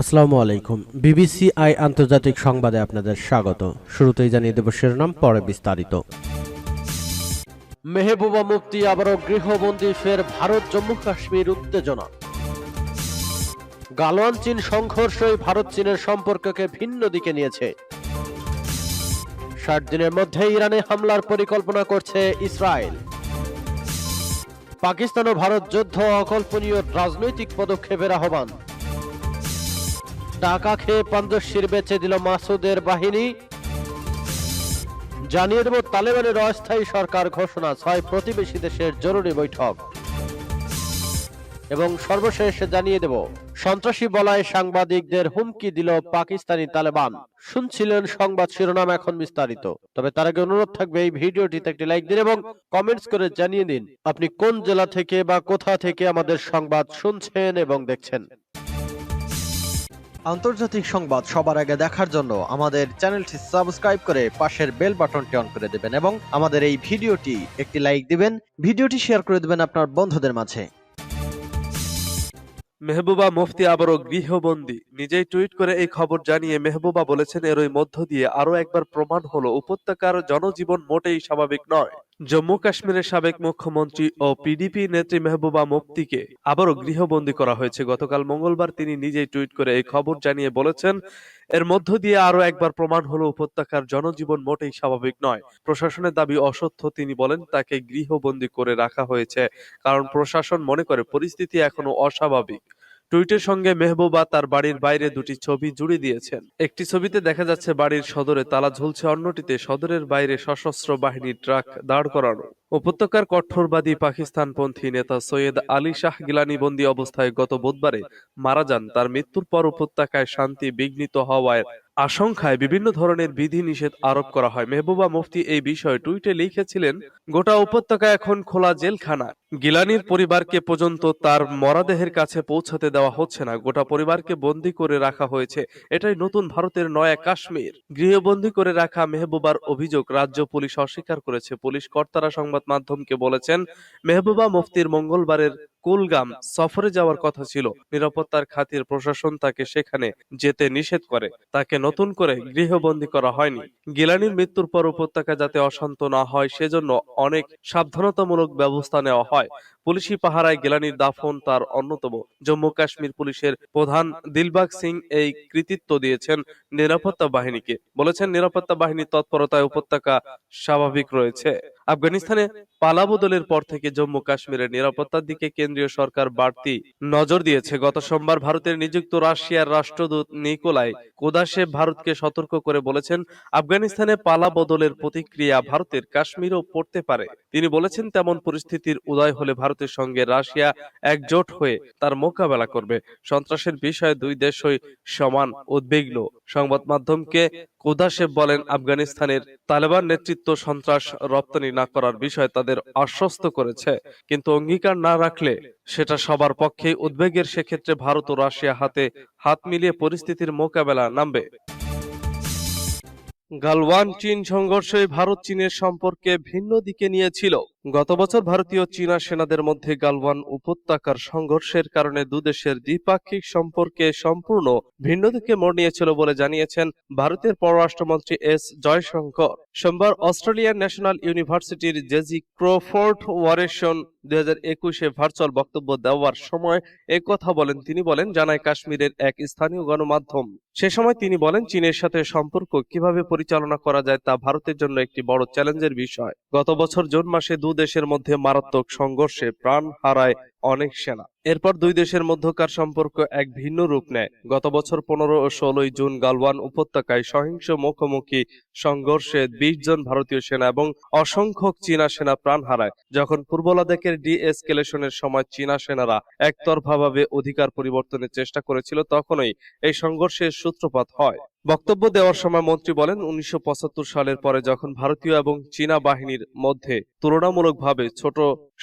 আসসালামু আলাইকুম। BBC I আন্তর্জাতিক সংবাদে আপনাদের স্বাগত। শুরুতেই জানিয়ে দেব শিরোনাম, পরে বিস্তারিত। মেহবুবা মুফতি আবারও গৃহবন্দী, ফের ভারত, জম্মু কাশ্মীর উত্তেজনা। গালওয়ান চীন সংঘর্ষই ভারত চীনের সম্পর্ককে ভিন্ন দিকে নিয়েছে। ষাট দিনের মধ্যে ইরানে হামলার পরিকল্পনা করছে ইসরায়েল। পাকিস্তান ও ভারত যুদ্ধ অকল্পনীয় রাজনৈতিক পদক্ষেপের আহ্বান। টাকা খেয়ে পান্দশির বেচে দিল মাসুদের বাহিনী। জানিয়ে দেব, তালেবানের অস্থায়ী সরকার ঘোষণা, ছয় প্রতিবেশী দেশের জরুরি বৈঠক। এবং সর্বশেষ জানিয়ে দেব, সন্ত্রাসী বলায় সাংবাদিকদের হুমকি দিল পাকিস্তানি তালেবান। শুনছিলেন সংবাদ শিরোনাম এখন বিস্তারিত। তবে তার আগে অনুরোধ থাকবে, এই ভিডিওটিতে একটি লাইক দিন এবং কমেন্টস করে জানিয়ে দিন, আপনি কোন জেলা থেকে বা কোথা থেকে আমাদের সংবাদ শুনছেন এবং দেখছেন। আন্তর্জাতিক সংবাদ সবার আগে দেখার জন্য আমাদের চ্যানেলটি সাবস্ক্রাইব করে পাশের বেল বাটনটি অন করে দেবেন এবং আমাদের এই ভিডিওটি একটি লাইক দিবেন, ভিডিওটি শেয়ার করে দেবেন আপনার বন্ধুদের মাঝে। মেহবুবা মুফতি আবারও গৃহবন্দী। নিজেই টুইট করে এই খবর জানিয়ে মেহবুবা বলেছেন, এরই মধ্য দিয়ে আরও একবার প্রমাণ হলো, উপত্যকার জনজীবন মোটেই স্বাভাবিক নয়। জম্মু কাশ্মীরের সাবেক মুখ্যমন্ত্রী ও পিডিপি নেত্রী মেহবুবা মুফতিকে আবারও গৃহবন্দী করা হয়েছে। গতকাল মঙ্গলবার তিনি নিজেই টুইট করে এই খবর জানিয়ে বলেছেন, এর মধ্য দিয়ে আরও একবার প্রমাণ হলো উপত্যকার জনজীবন মোটেই স্বাভাবিক নয়। প্রশাসনের দাবি অসত্য, তিনি বলেন, তাকে গৃহবন্দী করে রাখা হয়েছে। কারণ প্রশাসন মনে করে পরিস্থিতি এখনও অস্বাভাবিক। টুইটের সঙ্গে মেহবুবা তার বাড়ির বাইরে দুটি ছবি জুড়ে দিয়েছেন। একটি ছবিতে দেখা যাচ্ছে বাড়ির সদরে তালা ঝুলছে অন্যটিতে সদরের বাইরে সশস্ত্র বাহিনীর ট্রাক দাঁড় করানো। উপত্যকার কঠোরবাদী পাকিস্তানপন্থী নেতা সৈয়দ আলী শাহ গিলানি বন্দী অবস্থায় গত বুধবারে মারা যান। তার মৃত্যুর পর উপত্যকায় শান্তি বিঘ্নিত হওয়ায় আশঙ্কায় বিভিন্ন ধরনের বিধি নিষেধ আরোপ করা হয়। মেহবুবা মুফতি এই বিষয়ে টুইটে লিখেছিলেন, গোটা উপত্যকা এখন খোলা জেলখানা। গিলানির পরিবারকে পর্যন্ত তার মরাদেহের কাছে পৌঁছাতে দেওয়া হচ্ছে না। গোটা পরিবারকে বন্দি করে রাখা হয়েছে। এটাই নতুন ভারতের নয়া কাশ্মীর। গৃহবন্দী করে রাখা মেহবুবার অভিযোগ রাজ্য পুলিশ অস্বীকার করেছে। পুলিশ কর্তারা সংবাদ মাধ্যমকে বলেছেন মেহবুবা মুফতির মঙ্গলবারের কুলগাম সফরে যাওয়ার কথা ছিল। নিরাপত্তার খাতির প্রশাসন তাকে সেখানে যেতে নিষেধ করে। তাকে নতুন করে গৃহবন্দী করা হয়নি। গিলানির মৃত্যুর পর উপত্যকা যাতে অশান্ত না হয় সেজন্য অনেক সাবধানতামূলক ব্যবস্থা নেওয়া হয়। পুলিশি পাহারায় গিলানির দাফন তার অন্যতম। জম্মু কাশ্মীর পুলিশের প্রধান দিলবাগ সিং এই কৃতিত্ব দিয়েছেন নিরাপত্তা বাহিনীকে। বলেছেন নিরাপত্তা বাহিনীর তৎপরতায় উপত্যকা স্বাভাবিক রয়েছে। আফগানিস্তানে পালাবদলের পর থেকে জম্মু কাশ্মীরের নিরাপত্তার দিকে কেন্দ্রীয় সরকার বাড়তি নজর দিয়েছে। গত সোমবার ভারতের নিযুক্ত রাশিয়ার রাষ্ট্রদূত নিকোলাই কোদাশেভ ভারতকে সতর্ক করে বলেছেন, আফগানিস্তানে পালা বদলের প্রতিক্রিয়া ভারতের কাশ্মীরও পড়তে পারে। তিনি বলেছেন, তেমন পরিস্থিতির উদয় হলে ভারতের সঙ্গে রাশিয়া একজোট হয়ে তার মোকাবেলা করবে। সন্ত্রাসের বিষয়ে দুই দেশই সমান উদ্বিগ্ন। সংবাদ মাধ্যমকে কোদাশেভ বলেন আফগানিস্তানের তালেবান নেতৃত্ব সন্ত্রাস রপ্তানি না করার বিষয়ে তাদের আশ্বস্ত করেছে। কিন্তু অঙ্গীকার না রাখলে সেটা সবার পক্ষে উদ্বেগের সেক্ষেত্রে ভারত ও রাশিয়া হাতে হাত মিলিয়ে পরিস্থিতির মোকাবেলা নামবে। গালওয়ান চীন সংঘর্ষে ভারত চীনের সম্পর্কে ভিন্ন দিকে নিয়েছিল। গত বছর ভারতীয় চীনা সেনাদের মধ্যে গালওয়ান উপত্যকার সংঘর্ষের কারণে দুদেশের দ্বিপাক্ষিক সম্পর্কে সম্পূর্ণ ভিন্ন দিকে মোড় নিয়েছিল বলে জানিয়েছেন ভারতের পররাষ্ট্রমন্ত্রী এস জয়শঙ্কর। সোমবার অস্ট্রেলিয়ান ন্যাশনাল ইউনিভার্সিটির জেজি ক্রোফোর্ড ওয়ারেশন দুই একুশে ভার্চুয়াল বক্তব্য দেওয়ার সময় কথা বলেন। তিনি বলেন, জানায় কাশ্মীরের এক স্থানীয় গণমাধ্যম। সে সময় তিনি বলেন, চীনের সাথে সম্পর্ক কীভাবে পরিচালনা করা যায় তা ভারতের জন্য একটি বড় চ্যালেঞ্জের বিষয়। গত বছর জুন মাসে দু দেশের মধ্যে মারাত্মক সংঘর্ষে প্রাণ হারায় অনেক সেনা। এরপর দুই দেশের মধ্যকার সম্পর্ক এক ভিন্ন রূপ নেয়। গত বছর পনেরো ও ষোলোই জুন গালওয়ান উপত্যকায় সহিংস মুখোমুখি সংঘর্ষে বিশ জন ভারতীয় সেনা এবং অসংখ্য চীনা সেনা প্রাণ হারায়, যখন পূর্ব লাদাখের ডি এসকেলেশনের সময় চীনা সেনারা একতরফাভাবে অধিকার পরিবর্তনের চেষ্টা করেছিল, তখনই এই সংঘর্ষের সূত্রপাত হয়। বক্তব্য দেওয়ার সময় মন্ত্রী বলেন, উনিশশো পঁচাত্তর সালের পরে যখন ভারতীয় এবং চীনা বাহিনীর মধ্যে তুলনামূলকভাবে ছোট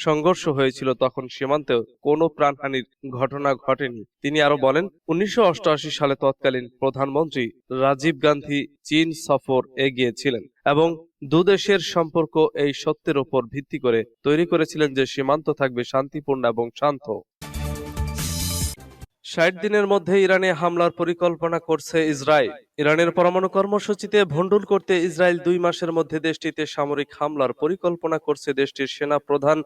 সংঘর্ষ হয়েছিল, তখন সীমান্তে কোনো প্রাণহানির ঘটনা ঘটেনি। তিনি আরও বলেন, উনিশশো অষ্টআশি সালে তৎকালীন প্রধানমন্ত্রী রাজীব গান্ধী চীন সফর এগিয়েছিলেন এবং দুদেশের সম্পর্ক এই সত্যের উপর ভিত্তি করে তৈরি করেছিলেন যে সীমান্ত থাকবে শান্তিপূর্ণ এবং শান্ত। ষাট দিনের মধ্যে ইরানে হামলার পরিকল্পনা করছে ইসরায়েল। ইরানের পরমাণু কর্মসূচিতে ভণ্ডুল করতে ইসরায়েল দুই মাসের মধ্যে দেশটিতে সামরিক হামলার পরিকল্পনা করছে দেশটির সেনা প্রধান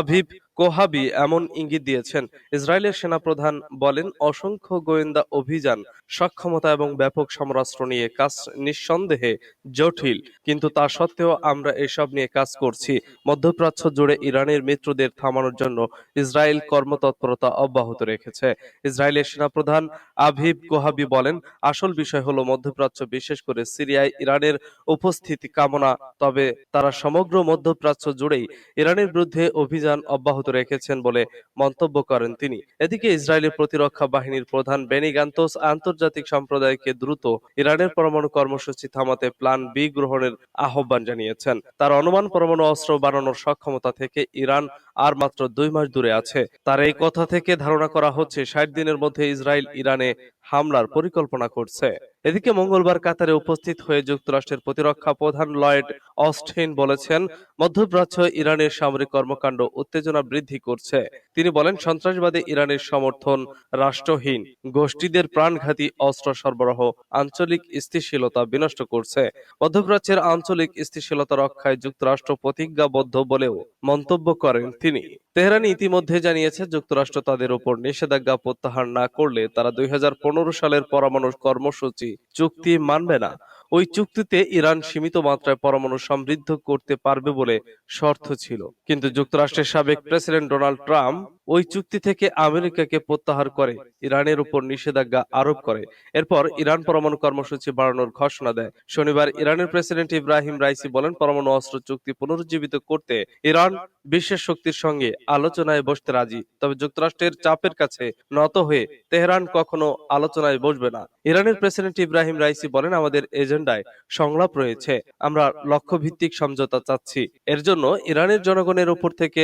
আভিভ কোহাবি, এমন ইঙ্গিত দিয়েছেন। ইসরায়েলের সেনা প্রধান বলেন, অসংখ্য গোয়েন্দা অভিযান, সক্ষমতা এবং ব্যাপক সমরাস্ত্র নিয়ে কাজ নিঃসন্দেহে জটিল, কিন্তু তা সত্ত্বেও আমরা এসব নিয়ে কাজ করছি। মধ্যপ্রাচ্য জুড়ে ইরানের মিত্রদের থামানোর জন্য ইসরায়েল কর্মতৎপরতা অব্যাহত রেখেছে। ইসরায়েলের সেনাপ্রধান আভিব কোহাবি বলেন, আসল বিষয় হলো মধ্যপ্রাচ্য, বিশেষ করে সিরিয়ায় ইরানের উপস্থিতি, কামনা। তবে তারা সমগ্র মধ্যপ্রাচ্য জুড়েই ইরানের বিরুদ্ধে অভিযান অব্যাহত রেখেছেন বলে মন্তব্য করেন তিনি। এদিকে ইসরায়েলের প্রতিরক্ষা বাহিনীর প্রধান বেনি গান্তোস আন্তর্জাতিক সম্প্রদায়কে দ্রুত ইরানের পরমাণু কর্মসূচি থামাতে প্ল্যান বি গ্রহণের আহ্বান জানিয়েছেন। তার অনুমান, পরমাণু অস্ত্র বানানোর সক্ষমতা থেকে ইরান আর মাত্র দুই মাস দূরে আছে। তার এই কথা থেকে ধারণা করা হচ্ছে ষাট দিনের মধ্যে ইসরায়েল ইরানে হামলার পরিকল্পনা করছে। এদিকে মঙ্গলবার কাতারে উপস্থিত হয়ে যুক্তরাষ্ট্রের প্রতিরক্ষা প্রধান লয়েড অস্টিন বলেছেন, মধ্যপ্রাচ্য ইরানের সামরিক কর্মকাণ্ড উত্তেজনা বৃদ্ধি করছে। তিনি বলেন, সন্ত্রাসবাদী ইরানের সমর্থন রাষ্ট্রহীন। গোষ্ঠীদের প্রাণঘাতী অস্ত্র সরবরাহ, আঞ্চলিক স্থিতিশীলতা বিনষ্ট করছে। মধ্যপ্রাচ্যের আঞ্চলিক স্থিতিশীলতা রক্ষায় যুক্তরাষ্ট্র প্রতিজ্ঞাবদ্ধ বলেও মন্তব্য করেন তিনি। তেহরান ইতিমধ্যে জানিয়েছে, যুক্তরাষ্ট্র তাদের উপর নিষেধাজ্ঞা প্রত্যাহার না করলে তারা দুই হাজার পনেরো সালের পরমাণু কর্মসূচি চুক্তি মানবে না। ওই চুক্তিতে ইরান সীমিত মাত্রায় পরমাণু সমৃদ্ধ করতে পারবে বলে শর্ত ছিল। কিন্তু যুক্তরাষ্ট্রের সাবেক প্রেসিডেন্ট ডোনাল্ড ট্রাম্প ওই চুক্তি থেকে আমেরিকাকে প্রত্যাহার করে, ইরানের উপর নিষেধাজ্ঞা আরোপ করে। এরপর ইরান পরমাণু কর্মসূচি বাড়ানোর ঘোষণা দেয়। শনিবার ইরানের প্রেসিডেন্ট ইব্রাহিম রাইসি বলেন, পরমাণু অস্ত্র চুক্তি পুনরুজ্জীবিত করতে ইরান বিশ্বের শক্তির সঙ্গে আলোচনায় বসতে রাজি। তবে যুক্তরাষ্ট্রের চাপের কাছে নত হয়ে তেহরান কখনো আলোচনায় বসবে না। ইরানের প্রেসিডেন্ট ইব্রাহিম রাইসি বলেন, আমাদের এজেন্ডায় সংলাপ রয়েছে। আমরা লক্ষ্য ভিত্তিক সমঝোতা চাচ্ছি। এর জন্য ইরানের জনগণের উপর থেকে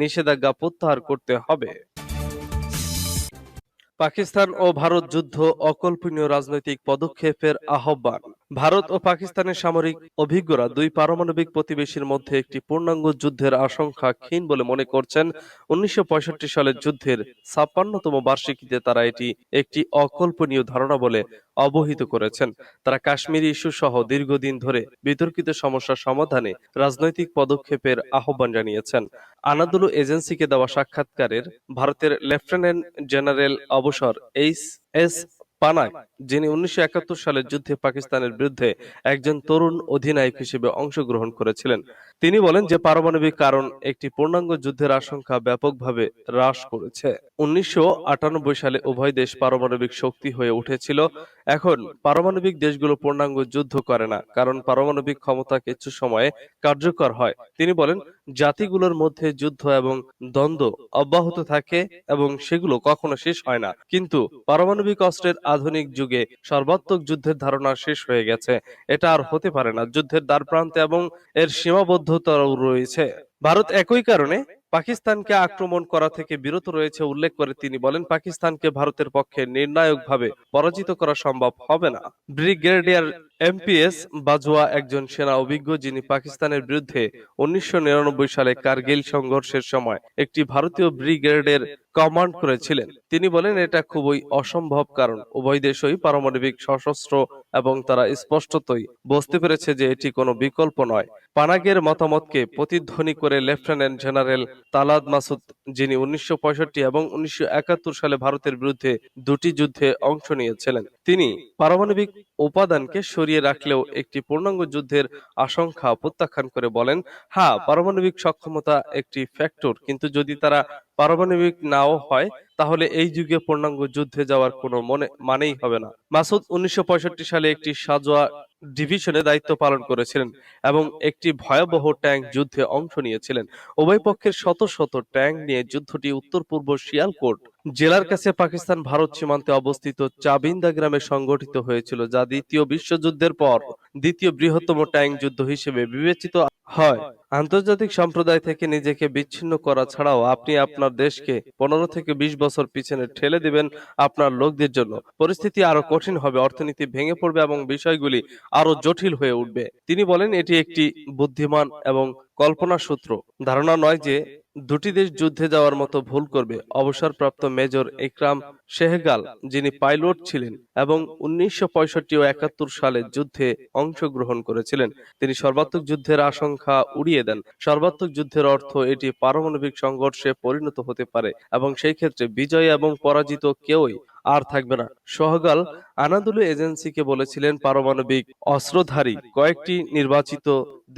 নিষেধাজ্ঞা প্রত্যাহার করতে হবে। পাকিস্তান ও ভারত যুদ্ধ অকল্পনীয় রাজনৈতিক পদক্ষেপের আহ্বান। ভারত ও পাকিস্তানের সামরিক অভিজ্ঞরা দুই পারমাণবিক প্রতিবেশীর মধ্যে একটি পূর্ণাঙ্গ যুদ্ধের আশঙ্কা ক্ষীণ বলে মনে করছেন। উনিশশো পঁয়ষট্টি সালের যুদ্ধের ছাপ্পান্নতম বার্ষিকীতে তারা এটি একটি অকল্পনীয় ধারণা বলে অবহিত করেছেন। তারা কাশ্মীরি ইস্যু সহ দীর্ঘদিন ধরে বিতর্কিত সমস্যার সমাধানে রাজনৈতিক পদক্ষেপের আহ্বান জানিয়েছেন। আনাদুলু এজেন্সিকে দেওয়া সাক্ষাৎকারের ভারতের লেফটেন্যান্ট জেনারেল অবসর এইচ এস পানাক, যিনি উনিশশো একাত্তর সালের যুদ্ধে পাকিস্তানের বিরুদ্ধে একজন তরুণ অধিনায়ক হিসেবে অংশগ্রহণ করেছিলেন। তিনি বলেন যে পারমাণবিক কারণ একটি পূর্ণাঙ্গ যুদ্ধের আশঙ্কা ব্যাপকভাবে হ্রাস করেছে। উনিশশো আটানব্বই সালে উভয় দেশ পারমাণবিক শক্তি হয়ে উঠেছিল। এখন পারমাণবিক দেশগুলো পূর্ণাঙ্গ যুদ্ধ করে না, কারণ পারমাণবিক ক্ষমতা কিছু সময়ে কার্যকর হয়। তিনি বলেন, জাতিগুলোর মধ্যে যুদ্ধ এবং দ্বন্দ্ব অব্যাহত থাকে এবং সেগুলো কখনো শেষ হয় না। কিন্তু পারমাণবিক অস্ত্রের আধুনিক যুগে সর্বাত্মক যুদ্ধের ধারণা শেষ হয়ে গেছে। এটা আর হতে পারে না। যুদ্ধের দ্বার প্রান্তে এবং এর সীমাবদ্ধতাও রয়েছে। ভারত একই কারণে পাকিস্তানকে আক্রমণ করা থেকে বিরত রয়েছে উল্লেখ করে তিনি বলেন, পাকিস্তানকে ভারতের পক্ষে নির্ণায়কভাবে পরাজিত করা সম্ভব হবে না। ব্রিগেডিয়ার এমপিএস বাজওয়া একজন সেনা অভিজ্ঞ যিনি পাকিস্তানের বিরুদ্ধে উনিশশো নিরানব্বই সালে কার্গিল সংঘর্ষের সময় একটি ভারতীয় ব্রিগেডের কমান্ড করেছিলেন। তিনি বলেন এটা খুবই অসম্ভব কারণ উভয় দেশই পারমাণবিক সশস্ত্র এবং তারা স্পষ্টতই বুঝতে পেরেছে যে এটি কোনো বিকল্প নয়। পানাগের মতামতকে প্রতিধ্বনি করে লেফটেন্যান্ট জেনারেল তালাদ মাসুদ যিনি উনিশশো এবং উনিশশো সালে ভারতের বিরুদ্ধে দুটি যুদ্ধে অংশ নিয়েছিলেন। তিনি পারমাণবিক উপাদানকে সরিয়ে রাখলেও একটি পূর্ণাঙ্গ যুদ্ধের আশঙ্কা প্রত্যাখ্যান করে বলেন হ্যাঁ পারমাণবিক সক্ষমতা একটি ফ্যাক্টর কিন্তু যদি তারা পারমাণবিক নাও হয়, তাহলে এই যুগে পূর্ণাঙ্গ যুদ্ধে যাওয়ার কোনো মনে, মানেই হবে না। মাসুদ উনিশশো পঁয়ষট্টি সালে একটি সাজোয়া ডিভিশনে দায়িত্ব পালন করেছিলেন এবং একটি ভয়াবহ ট্যাঙ্ক যুদ্ধে অংশ নিয়েছিলেন। উভয় পক্ষের শত শত ট্যাঙ্ক নিয়ে যুদ্ধটি উত্তর পূর্ব শিয়ালকোট জেলার কাছে পাকিস্তান ভারত সীমান্তে অবস্থিত চাবিন্দা গ্রামে সংগঠিত হয়েছিল, যা দ্বিতীয় বিশ্বযুদ্ধের পর দ্বিতীয় বৃহত্তম ট্যাঙ্ক যুদ্ধ হিসেবে বিবেচিত হয়। আন্তর্জাতিক সম্প্রদায় থেকে নিজেকে বিচ্ছিন্ন করা ছাড়াও আপনি আপনার দেশকে পনেরো থেকে বিশ বছর পিছনে ঠেলে দিবেন আপনার লোকদের জন্য। পরিস্থিতি আরও কঠিন হবে, অর্থনীতি ভেঙে পড়বে এবং বিষয়গুলি আরও জটিল হয়ে উঠবে। তিনি বলেন, এটি একটি বুদ্ধিমান এবং কল্পনা সূত্র ধারণা নয় যে দুটি দেশ যুদ্ধে যাওয়ার মতো ভুল করবে অবসরপ্রাপ্ত মেজর ইকরাম শেহগাল, যিনি পাইলট ছিলেন এবং উনিশশো পঁয়ষট্টি ও একাত্তর সালে যুদ্ধে অংশগ্রহণ করেছিলেন। তিনি সর্বাত্মক যুদ্ধের আশঙ্কা উড়িয়ে দেন। সর্বাত্মক যুদ্ধের অর্থ এটি পারমাণবিক সংঘর্ষে পরিণত হতে পারে এবং সেই ক্ষেত্রে বিজয় এবং পরাজিত কেউই আর থাকবে না। সহগাল আনাদুলু এজেন্সিকে বলেছিলেন, পারমাণবিক অস্ত্রধারী কয়েকটি নির্বাচিত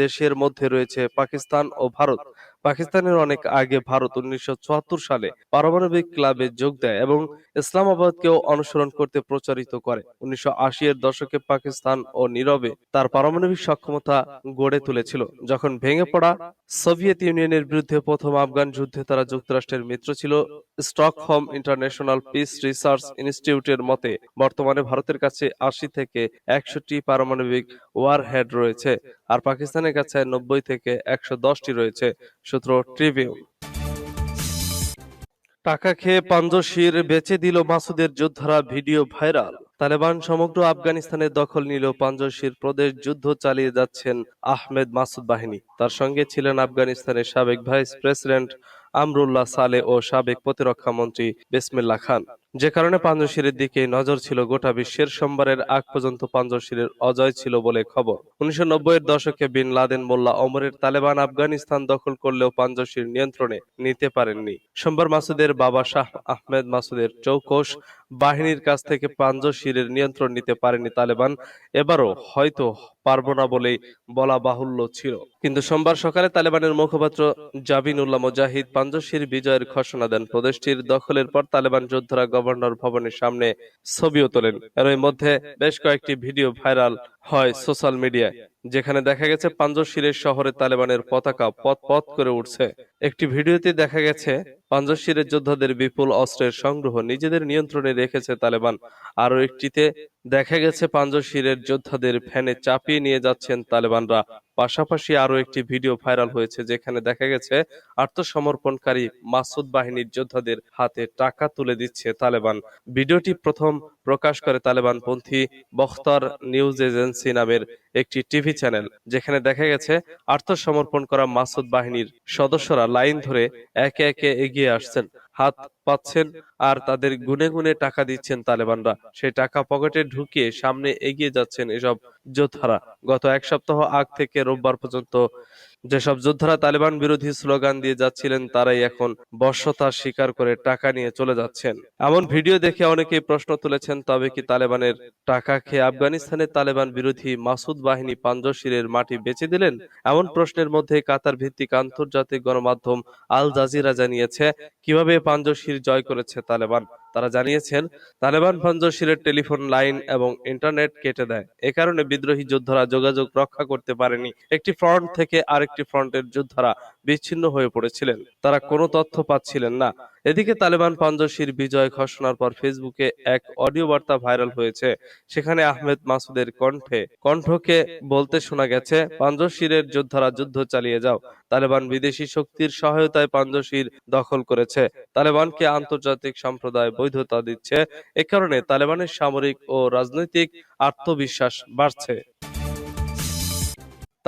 দেশের মধ্যে রয়েছে পাকিস্তান ও ভারত। পাকিস্তানের অনেক আগে ভারত উনিশশো সালে পারমাণবিক ক্লাবে যোগ দেয় এবং ইসলামাবাদকেও অনুসরণ করতে প্রচারিত করে। উনিশশো এর দশকে পাকিস্তান ও নীরবে তার পারমাণবিক সক্ষমতা গড়ে তুলেছিল, যখন ভেঙে পড়া সোভিয়েত ইউনিয়নের বিরুদ্ধে প্রথম আফগান যুদ্ধে তারা যুক্তরাষ্ট্রের মিত্র ছিল। স্টকহোম ইন্টারন্যাশনাল পিস রিসার্চ ইনস্টিটিউটের মতে, বর্তমানে ভারতের কাছে আশি থেকে একশোটি পারমাণবিক ওয়ারহেড রয়েছে। আর পাকিস্তানের কাছে নব্বই থেকে একশো দশটি রয়েছে সূত্র ট্রিবিউন। টাকা খেয়ে পাঞ্জশির বেঁচে দিল মাসুদের যোদ্ধারা ভিডিও ভাইরাল। তালেবান সমগ্র আফগানিস্তানের দখল নিল পাঞ্জশির প্রদেশ যুদ্ধ চালিয়ে যাচ্ছেন আহমেদ মাসুদ বাহিনী। তার সঙ্গে ছিলেন আফগানিস্তানের সাবেক ভাইস প্রেসিডেন্ট আমরুল্লাহ সালে ও সাবেক প্রতিরক্ষা মন্ত্রী বিসমিল্লাহ খান। যে কারণে পাঞ্জশিরের দিকে নজর ছিল গোটা বিশ্বের, সোমবারের আগ পর্যন্ত পাঞ্জশিরের অজয় ছিল বলে খবর। উনিশশো এর দশকে বিন লাদেন মোল্লা ওমরের তালেবান আফগানিস্তান দখল করলেও পাঞ্জশির নিয়ন্ত্রণে নিতে পারেননি। সোমবার মাসুদের বাবা শাহ আহমেদ মাসুদের চৌকস বাহিনীর কাছ থেকে পাঞ্জশিরের নিয়ন্ত্রণ নিতে পারেনি তালেবান। এবারও হয়তো পারব না বলেই বলা বাহুল্য ছিল। কিন্তু সোমবার সকালে তালেবানের মুখপাত্র জাবিনুল্লাহ মুজাহিদ পাঞ্জশির বিজয়ের ঘোষণা দেন। প্রদেশটির দখলের পর তালেবান যোদ্ধারা গভর্নর ভবনের সামনে ছবিও তোলেন। এর মধ্যে বেশ কয়েকটি ভিডিও ভাইরাল হয় সোশ্যাল মিডিয়ায়, যেখানে দেখা গেছে পাঞ্জশিরের শহরে তালেবানের পতাকা পথ পথ করে উঠছে। একটি ভিডিওতে দেখা গেছে, পাঞ্জশিরের যোদ্ধাদের বিপুল অস্ত্রের সংগ্রহ নিজেদের নিয়ন্ত্রণে রেখেছে তালেবান। আরও একটিতে দেখা গেছে, পাঞ্জশিরের যোদ্ধাদের ফ্যানে চাপিয়ে নিয়ে যাচ্ছেন তালেবানরা। পাশাপাশি আরও একটি ভিডিও ভাইরাল হয়েছে, যেখানে দেখা গেছে, আত্মসমর্পণকারী মাসুদ বাহিনীর যোদ্ধাদের হাতে টাকা তুলে দিচ্ছে তালেবান। ভিডিওটি প্রথম প্রকাশ করে তালেবান পন্থী বখতার নিউজ এজেন্সি নামের একটি টিভি চ্যানেল, যেখানে দেখা গেছে আত্মসমর্পণ করা মাসুদ বাহিনীর সদস্যরা লাইন ধরে একে একে এগিয়ে আসছেন। হাত পাচ্ছেন আর তাদের গুনে গুনে টাকা দিচ্ছেন তালেবানরা। সেই টাকা পকেটে ঢুকিয়ে সামনে এগিয়ে যাচ্ছেন এসব যোদ্ধারা। গত এক সপ্তাহ আগ থেকে রোববার পর্যন্ত যেসব যোদ্ধারা তালেবান বিরোধী স্লোগান দিয়ে যাচ্ছিলেন, তারাই এখন বর্ষতা স্বীকার করে টাকা নিয়ে চলে যাচ্ছেন। এমন ভিডিও দেখে অনেকেই প্রশ্ন তুলেছেন, তবে কি তালেবানের টাকা খেয়ে আফগানিস্তানের তালেবান বিরোধী মাসুদ বাহিনী পাঞ্জশিরের মাটি বেচে দিলেন? এমন প্রশ্নের মধ্যে কাতার ভিত্তিক আন্তর্জাতিক গণমাধ্যম আল জাজিরা জানিয়েছে, কীভাবে পাঞ্জশির জয় করেছে তালেবান। তারা জানিয়েছেন, তালেবান পাঞ্জশিরের টেলিফোন লাইন এবং ইন্টারনেট কেটে দেয়। এ কারণে বিদ্রোহী যোদ্ধারা যোগাযোগ রক্ষা করতে পারেনি। একটি ফ্রন্ট থেকে আরেকটি ফ্রন্টের যোদ্ধারা বিচ্ছিন্ন হয়ে পড়েছিলেন। তারা কোনো তথ্য পাচ্ছিলেন না। এদিকে তালেবান পাঞ্জশির বিজয় ঘোষণার পর ফেসবুকে এক অডিও বার্তা ভাইরাল হয়েছে। সেখানে আহমেদ মাসুদের কণ্ঠে, কণ্ঠকে বলতে শোনা গেছে পাঞ্জশিরের যোদ্ধারা যুদ্ধ চালিয়ে যাও। তালেবান বিদেশি শক্তির সহায়তায় পাঞ্জশির দখল করেছে। তালেবানকে আন্তর্জাতিক সম্প্রদায় বৈধতা দিচ্ছে। এ কারণে তালেবানের সামরিক ও রাজনৈতিক আত্মবিশ্বাস বাড়ছে।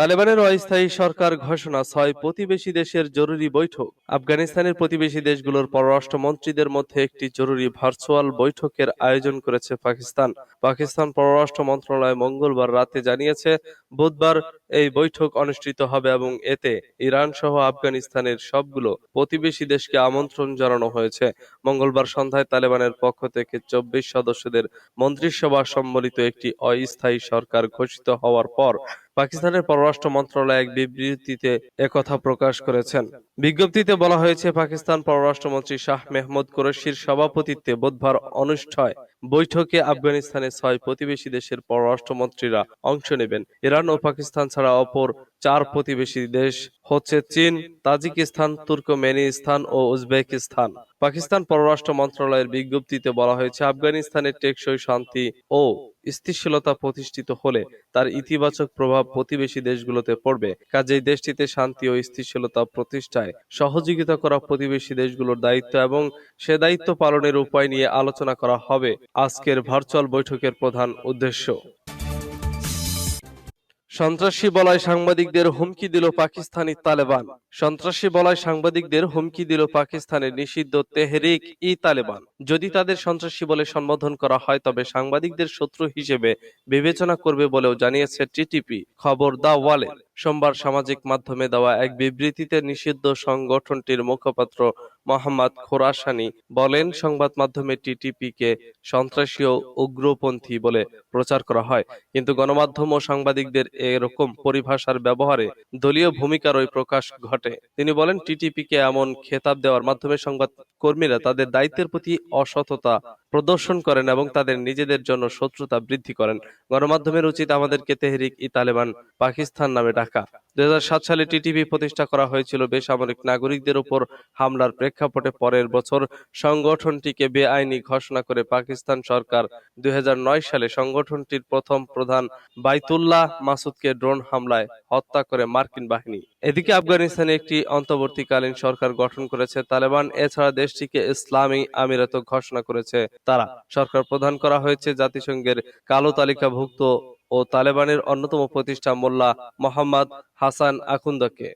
তালেবানের অস্থায়ী সরকার ঘোষণা ছয় প্রতিবেশী দেশের জরুরি বৈঠক। আফগানিস্তানের প্রতিবেশী দেশগুলোর পররাষ্ট্র মন্ত্রীদের মধ্যে একটি জরুরি ভার্চুয়াল বৈঠকের আয়োজন করেছে পাকিস্তান। পাকিস্তান পররাষ্ট্র মন্ত্রণালয় মঙ্গলবার রাতে জানিয়েছে, বুধবার এই বৈঠক অনুষ্ঠিত হবে এবং এতে ইরান সহ আফগানিস্তানের সবগুলো প্রতিবেশী দেশকে আমন্ত্রণ জানানো হয়েছে। মঙ্গলবার সন্ধ্যায় তালেবানের পক্ষ থেকে চব্বিশ সদস্যদের মন্ত্রিসভা সম্বলিত একটি অস্থায়ী সরকার ঘোষিত হওয়ার পর পাকিস্তানের পররাষ্ট্র মন্ত্রণালয় এক বিবৃতিতে একথা প্রকাশ করেছেন। বিজ্ঞপ্তিতে বলা হয়েছে, পাকিস্তান পররাষ্ট্রমন্ত্রী শাহ মেহমুদ কুরেশির সভাপতিত্বে বুধবার অনুষ্ঠয় বৈঠকে আফগানিস্তানের ছয় প্রতিবেশী দেশের পররাষ্ট্রমন্ত্রীরা অংশ নেবেন। ইরান ও পাকিস্তান ছাড়া অপর চার প্রতিবেশী দেশ হচ্ছে চীন, তাজিকিস্তান, তুর্কমেনিস্তান ও উজবেকিস্তান। পাকিস্তান পররাষ্ট্র মন্ত্রণালয়ের বিজ্ঞপ্তিতে বলা হয়েছে, আফগানিস্তানের টেকসই শান্তি ও স্থিতিশীলতা প্রতিষ্ঠিত হলে তার ইতিবাচক প্রভাব প্রতিবেশী দেশগুলোতে পড়বে। কাজেই দেশটিতে শান্তি ও স্থিতিশীলতা প্রতিষ্ঠায় সহযোগিতা করা প্রতিবেশী দেশগুলোর দায়িত্ব এবং সে দায়িত্ব পালনের উপায় নিয়ে আলোচনা করা হবে আজকের ভার্চুয়াল বৈঠকের প্রধান উদ্দেশ্য। সন্ত্রাসী বলায় সাংবাদিকদের হুমকি দিল পাকিস্তানি তালেবান। সন্ত্রাসী বলায় সাংবাদিকদের হুমকি দিল পাকিস্তানের নিষিদ্ধ তেহরিক ই তালেবান। যদি তাদের সন্ত্রাসী বলে সম্বোধন করা হয়, তবে সাংবাদিকদের শত্রু হিসেবে বিবেচনা করবে বলেও জানিয়েছে টিটিপি খবর দা ওয়ালে সোমবার সামাজিক মাধ্যমে দেওয়া এক বিবৃতিতে নিষিদ্ধ সংগঠনটির মুখপাত্র মোহাম্মদ খোরাসানি বলেন, সংবাদ মাধ্যমে টিটিপিকে সন্ত্রাসী ও উগ্রপন্থী বলে প্রচার করা হয়। কিন্তু গণমাধ্যম ও সাংবাদিকদের এরকম পরিভাষার ব্যবহারে দলীয় ভূমিকারই প্রকাশ ঘটে। তিনি বলেন টিটিপিকে এমন খেতাব দেওয়ার মাধ্যমে সংবাদ কর্মীরা তাদের দায়িত্বের প্রতি অসততা প্রদর্শন করেন এবং তাদের নিজেদের জন্য শত্রুতা বৃদ্ধি করেন। গণমাধ্যমের উচিত আমাদেরকে তেহরিক ই তালেবান পাকিস্তান নামে ডাকা। দুই হাজার সাত সালে টিটিভি প্রতিষ্ঠা করা হয়েছিল বেসামরিক নাগরিকদের উপর হামলার প্রেক্ষাপটে। পরের বছর সংগঠনটিকে বেআইনি ঘোষণা করে পাকিস্তান সরকার দুই হাজার নয় সালে সংগঠনটির প্রথম প্রধান বাইতুল্লাহ মাসুদকে ড্রোন হামলায় হত্যা করে মার্কিন বাহিনী। এদিকে আফগানিস্তানে একটি অন্তর্বর্তীকালীন সরকার গঠন করেছে তালেবান। এছাড়া দেশটিকে ইসলামী আমিরাত ঘোষণা করেছে তারা। সরকার প্রধান করা হয়েছে জাতিসংঘের কালো তালিকাভুক্ত ও তালেবানের অন্যতম প্রতিষ্ঠা মোল্লা মোহাম্মদ হাসান আকুন্দকে